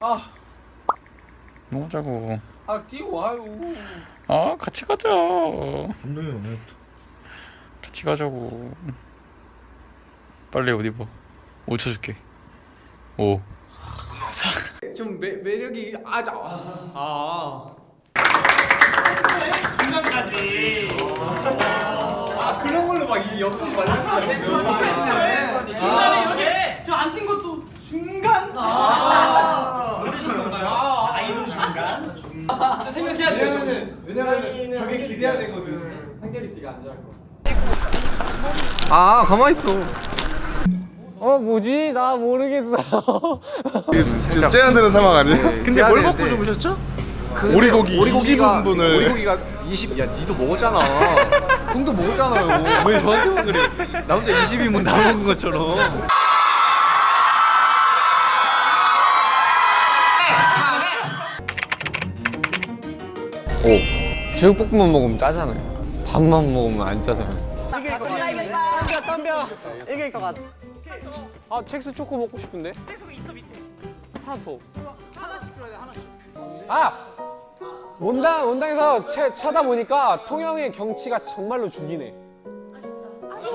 아, 뭐 하자고. 아 뛰어와요. 아 같이 가자. 감독이 오늘 같이 가자고. 빨리 옷 입어. 5초 줄게. 5 좀 매, 매력이 아자. 아. 중간까지. 아 그런 걸로 막이 옆으로 말하는 중간에 이렇게 저 앉은 것도 중간. 아. 모르신 건가요? 아이돌 중간. 진짜 생각해야 돼요. 저는 왜냐면 벽에 기대야 되거든. 한결이 네가 앉아 할 거. 아 가만 있어. 어 뭐지? 나 모르겠어. 지금 제한되는 상황 아니에요? 근데 뭘 먹고 주무셨죠? 오리고기 20인분을 오리고기가 20. 야 니도 먹었잖아. 형도 먹었잖아요. 왜 저한테만 그래? 나 혼자 20인분 다 먹은 것처럼. 오. 제육볶음만 먹으면 짜잖아요. 밥만 먹으면 안 짜잖아요. 이길 것 같아. 덤벼 덤벼. 이길 것 같아. 아 첵스 초코 먹고 싶은데. 계속 있어 밑에. 하나 더. 하나씩 줘야 돼 하나씩. 아! 원당 원당에서 채, 쳐다보니까 통영의 경치가 정말로 죽이네. 아쉽다.